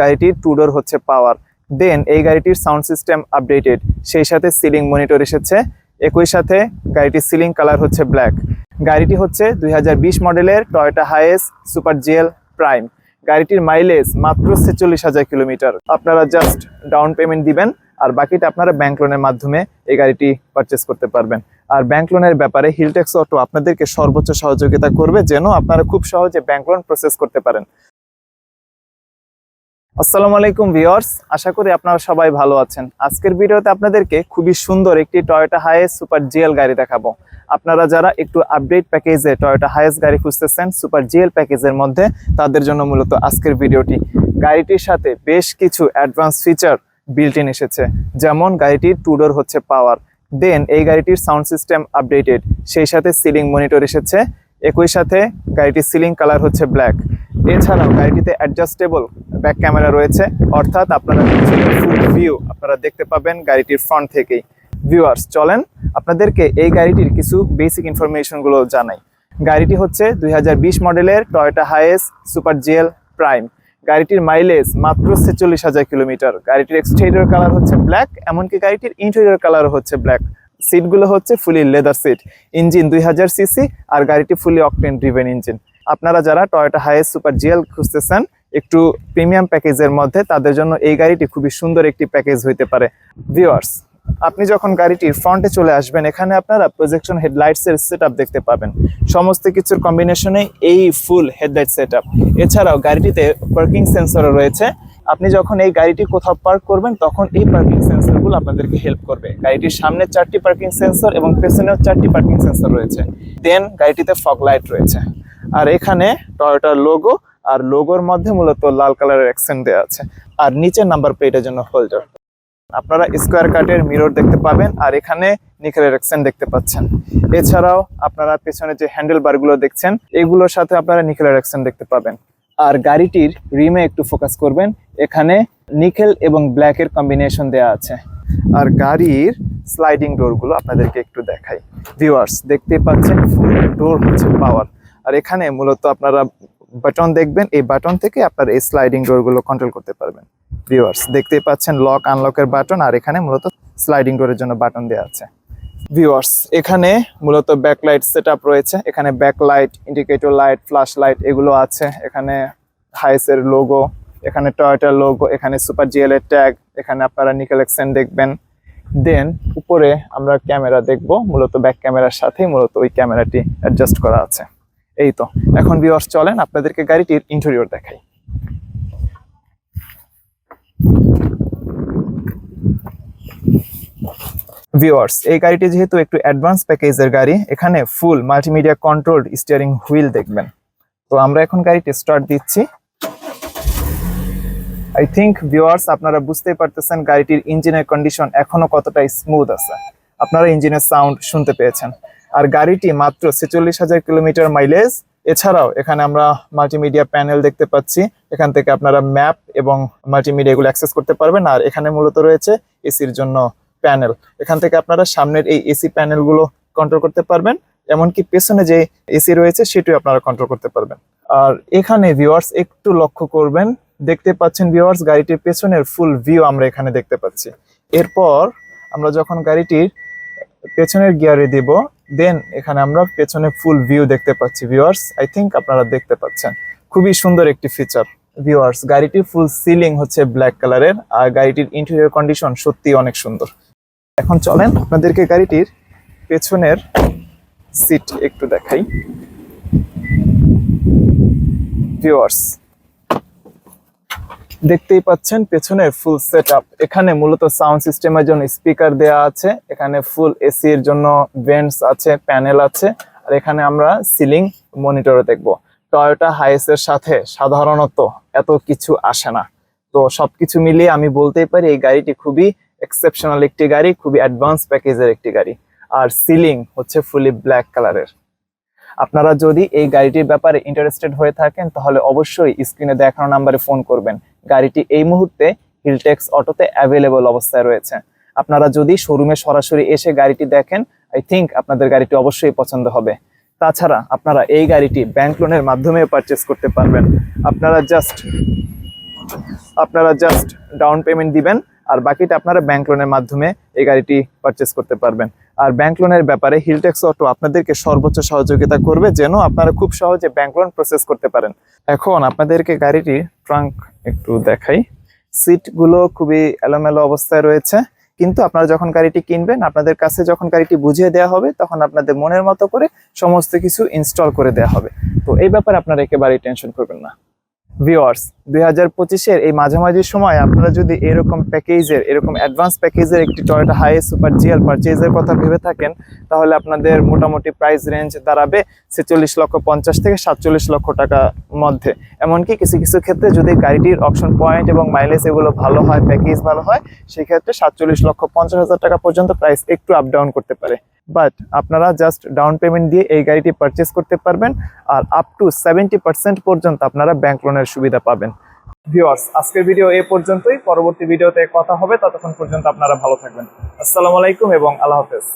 গাড়িটির টু ডোর হচ্ছে পাওয়ার দেন এই গাড়িটির সাউন্ড সিস্টেম আপডেটেড সেই সাথে সিলিং মনিটর এসেছে, একই সাথে গাড়িটির সিলিং কালার হচ্ছে ব্ল্যাক গাড়িটি হচ্ছে দুই মডেলের Toyota Hiace super GL prime গাড়িটির মাইলেজ মাত্র ছেচল্লিশ হাজার কিলোমিটার। আপনারা জাস্ট ডাউন পেমেন্ট দিবেন, আর বাকিটা আপনারা ব্যাংক লোনের মাধ্যমে এই গাড়িটি পারচেস করতে পারবেন। আর ব্যাংক লোনের ব্যাপারে হিলটেক্স অটো আপনাদেরকে সর্বোচ্চ সহযোগিতা করবে, যেন আপনারা খুব সহজে ব্যাংক লোন প্রসেস করতে পারেন। আসসালামু আলাইকুম ভিউয়ার্স, আশা করি আপনারা সবাই ভালো আছেন। আজকের ভিডিওতে আপনাদেরকে খুবই সুন্দর একটি টয়োটা হাইএস সুপার জিএল গাড়ি দেখাবো। আপনারা যারা একটু আপডেট প্যাকেজে টয়োটা হাইএস গাড়ি খুঁজতেছেন সুপার জিএল প্যাকেজের মধ্যে, তাদের জন্য মূলত আজকের ভিডিওটি। গাড়িটির সাথে বেশ কিছু অ্যাডভান্স ফিচার বিল্ট ইন এসেছে। যেমন গাড়িটির টুডোর হচ্ছে পাওয়ার দেন এই গাড়িটির সাউন্ড সিস্টেম আপডেটেড সেই সাথে সিলিং মনিটর এসেছে, একই সাথে গাড়িটির সিলিং কালার হচ্ছে ব্ল্যাক এছাড়াও গাড়িটিতে অ্যাডজাস্টেবল ব্যাক ক্যামেরা রয়েছে। অর্থাৎ আপনারা ফুল ভিউ আপনারা দেখতে পাবেন গাড়িটির ফ্রন্ট থেকেই। ভিউয়ার্স চলেন আপনাদেরকে এই গাড়িটির কিছু বেসিক ইনফরমেশনগুলো জানাই। গাড়িটি হচ্ছে দুই হাজার বিশ মডেলের Toyota Hiace super GL prime গাড়িটির মাইলেজ মাত্র ছেচল্লিশ হাজার কিলোমিটার। গাড়িটির এক্সটেরিয়র কালার হচ্ছে ব্ল্যাক এমনকি গাড়িটির ইন্টেরিয়র কালার হচ্ছে ব্ল্যাক সিটগুলো হচ্ছে ফুলি লেদার সিট ইঞ্জিন দুই হাজার সিসি আর গাড়িটি ফুলি অকটেন ড্রিভেন ইঞ্জিন আপনারা যারা টয়োটা হাইয়েস্ট সুপার জিএল খুঁজতেছেন একটু প্রিমিয়াম প্যাকেজের মধ্যে তাদের জন্য এই গাড়িটি খুবই সুন্দর একটি প্যাকেজ হইতে পারে। ভিউয়ার্স, আপনি যখন গাড়িটির ফ্রন্টে চলে আসবেন, এখানে আপনারা প্রজেকশন হেডলাইটস এর সেট দেখতে পাবেন। সমস্ত কিছুর কম্বিনেশনে এই ফুল হেডলাইট সেট এছাড়াও গাড়িটিতে পার্কিং সেন্সরও রয়েছে। আপনি যখন এই গাড়িটি কোথাও পার্ক করবেন, তখন এই পার্কিং সেন্সরগুলো আপনাদেরকে হেল্প করবে। গাড়িটির সামনে চারটি পার্কিং সেন্সর এবং পেছনেও চারটি পার্কিং সেন্সর রয়েছে। দেন গাড়িটিতে ফগ লাইট রয়েছে। আর এখানে টয়োটার লোগো আর লোগোর মধ্যে মূলত লাল কালারের অ্যাকসেন্ট দেওয়া আছে। আর নিচের নাম্বার প্লেটের জন্য হোল্ডার আপনারা স্কোয়ার কাটের মিরর দেখতে পাবেন, আর এখানে নিকেলের অ্যাকসেন্ট দেখতে পাচ্ছেন। এছাড়াও আপনারা পেছনে যে হ্যান্ডেল বারগুলো দেখছেন, এগুলোর সাথে আপনারা নিকেলের অ্যাকসেন্ট দেখতে পাবেন। আর গাড়িটির রিমে একটু ফোকাস করবেন, এখানে নিকেল এবং ব্ল্যাকের কম্বিনেশন দেওয়া আছে। আর গাড়ির স্লাইডিং ডোরগুলো আপনাদেরকে একটু দেখাই। ভিউয়ার্স দেখতে পাচ্ছেন ফুল ডোর হচ্ছে পাওয়ার আর এখানে মূলত আপনারা বাটন দেখবেন, এই বাটন থেকে আপনারা এই স্লাইডিং ডোরগুলো কন্ট্রোল করতে পারবেন। ভিউয়ার্স দেখতেই পাচ্ছেন লক আনলকের বাটন আর এখানে মূলত স্লাইডিং ডোরের জন্য বাটন দেওয়া আছে। ভিউয়ার্স এখানে মূলত ব্যাকলাইট সেট রয়েছে। এখানে backlight indicator light flash light এগুলো আছে। এখানে হাইসের লোগো এখানে টয়োটার লোগো এখানে সুপার জিএল এর ট্যাগ এখানে আপনারা নিকেল এক্সেন দেখবেন। দেন উপরে আমরা ক্যামেরা দেখব। মূলত ব্যাক ক্যামেরার সাথেই মূলত ওই ক্যামেরাটি অ্যাডজাস্ট করা আছে। এই তো, এখন ভিউয়ার্স চলেন, আপনাদেরকে গাড়িটির ইন্টেরিয়র দেখাই। ভিওয়ার্স এই গাড়িটি যেহেতু একটু অ্যাডভান্স প্যাকেজের গাড়ি, এখানে full multimedia controlled steering wheel দেখবেন। তো আমরা এখন গাড়িটি স্টার্ট দিচ্ছি। আই থিঙ্ক ভিউয়ার্স আপনারা বুঝতেই পারতেছেন গাড়িটির ইঞ্জিনের কন্ডিশন এখনও কতটা স্মুথ আছে। আপনারা ইঞ্জিনের সাউন্ড শুনতে পেয়েছেন। আর গাড়িটি মাত্র ছেচল্লিশ হাজার কিলোমিটার মাইলেজ এছাড়াও এখানে আমরা মাল্টিমিডিয়া প্যানেল দেখতে পাচ্ছি। এখান থেকে আপনারা ম্যাপ এবং মাল্টিমিডিয়া এগুলো অ্যাক্সেস করতে পারবেন। আর এখানে মূলত রয়েছে এসির জন্য প্যানেল এখান থেকে আপনারা সামনের এই এসি প্যানেলগুলো কন্ট্রোল করতে পারবেন। এমনকি পেছনে যে এসি রয়েছে, সেটিও আপনারা কন্ট্রোল করতে পারবেন। আর এখানে ভিউয়ার্স একটু লক্ষ্য করবেন। দেখতে পাচ্ছেন ভিউয়ার্স গাড়িটির পেছনের ফুল ভিউ আমরা এখানে দেখতে পাচ্ছি। এরপর আমরা যখন গাড়িটির পেছনের গিয়ারে দিব দেন এখানে আমরা পেছনে ফুল ভিউ দেখতে পাচ্ছি ভিউয়ার্স আই থিঙ্ক আপনারা দেখতে পাচ্ছেন। খুবই সুন্দর একটি ফিচার ভিউয়ার্স গাড়িটির ফুল সিলিং হচ্ছে ব্ল্যাক কালারের আর গাড়িটির ইন্টেরিয়র কন্ডিশন সত্যি অনেক সুন্দর। এখন চলেন আপনাদেরকে গাড়িটির পেছনের সিট একটু দেখাই। ভিউয়ার্স দেখতেই পাচ্ছেন, পেছনে ফুল সেট এখানে মূলত সাউন্ড সিস্টেমের জন্য স্পিকার দেয়া আছে, এখানে ফুল এসি এর জন্য ভেন্টস আছে প্যানেল আছে, আর এখানে আমরা সিলিং মনিটরও দেখব। টয়োটা হাইস এর সাথে সাধারণত এত কিছু আসে না। তো সবকিছু মিলিয়ে আমি বলতেই পারি, এই গাড়িটি খুবই এক্সেপশনাল একটি গাড়ি, খুবই অ্যাডভান্স প্যাকেজের একটি গাড়ি। আর সিলিং হচ্ছে ফুলি ব্ল্যাক কালারের আপনারা যদি এই গাড়িটির ব্যাপারে ইন্টারেস্টেড হয়ে থাকেন, তাহলে অবশ্যই স্ক্রিনে দেখানো নাম্বারে ফোন করবেন। গাড়িটি এই মুহূর্তে হিলটেক্স অটোতে অ্যাভেলেবল অবস্থায় রয়েছে। আপনারা যদি শোরুমে সরাসরি এসে গাড়িটি দেখেন আই থিঙ্ক আপনাদের গাড়িটি অবশ্যই পছন্দ হবে। তাছাড়া আপনারা এই গাড়িটি ব্যাংক লোনের মাধ্যমে পারচেস করতে পারবেন। আপনারা জাস্ট আপনারা জাস্ট ডাউন পেমেন্ট দিবেন। আর বাকিটা আপনারা ব্যাংক লোনের মাধ্যমে এই গাড়িটি পারচেস করতে পারবেন। আর ব্যাংক লোনের ব্যাপারে হিলটেক্স অটো আপনাদেরকে সর্বোচ্চ সহযোগিতা করবে, যেন আপনারা খুব সহজে ব্যাংক লোন প্রসেস করতে পারেন। এখন আপনাদেরকে গাড়িটির ট্রাঙ্ক একটু দেখাই। সিটগুলো খুবই এলোমেলো অবস্থায় রয়েছে। কিন্তু আপনারা যখন গাড়িটি কিনবেন, আপনাদের কাছে যখন গাড়িটি বুঝিয়ে দেওয়া হবে, তখন আপনাদের মনের মতো করে সমস্ত কিছু ইনস্টল করে দেওয়া হবে। তো এই ব্যাপারে আপনারা একেবারেই টেনশন করবেন না। ভিওয়ার্স দুই হাজার পঁচিশের এই মাঝামাঝি সময় আপনারা যদি এরকম প্যাকেজের, এরকম অ্যাডভান্স প্যাকেজের একটি টয়োটা হাই সুপার জিএল পারচেজের কথা ভেবে থাকেন, তাহলে আপনাদের মোটামুটি প্রাইস রেঞ্জ দাঁড়াবে ছেচল্লিশ লক্ষ পঞ্চাশ থেকে সাতচল্লিশ লক্ষ টাকা মধ্যে। এমনকি কিছু কিছু ক্ষেত্রে যদি গাড়িটির অপশন পয়েন্ট এবং মাইলেজ এগুলো ভালো হয় প্যাকেজ ভালো হয়, সেক্ষেত্রে সাতচল্লিশ লক্ষ পঞ্চাশ হাজার টাকা পর্যন্ত প্রাইস একটু আপ ডাউন করতে পারে। বাট আপনারা জাস্ট ডাউন পেমেন্ট দিয়ে এই গাড়িটি পারচেস করতে পারবেন আর আপ টু সেভেন্টি পার্সেন্ট পর্যন্ত আপনারা ব্যাংক লোনের সুবিধা পাবেন। ভিওয়ার্স আজকের ভিডিও এ পর্যন্তই। পরবর্তী ভিডিওতে কথা হবে। ততক্ষণ পর্যন্ত আপনারা ভালো থাকবেন। আসসালামু আলাইকুম এবং আল্লাহ হাফেজ।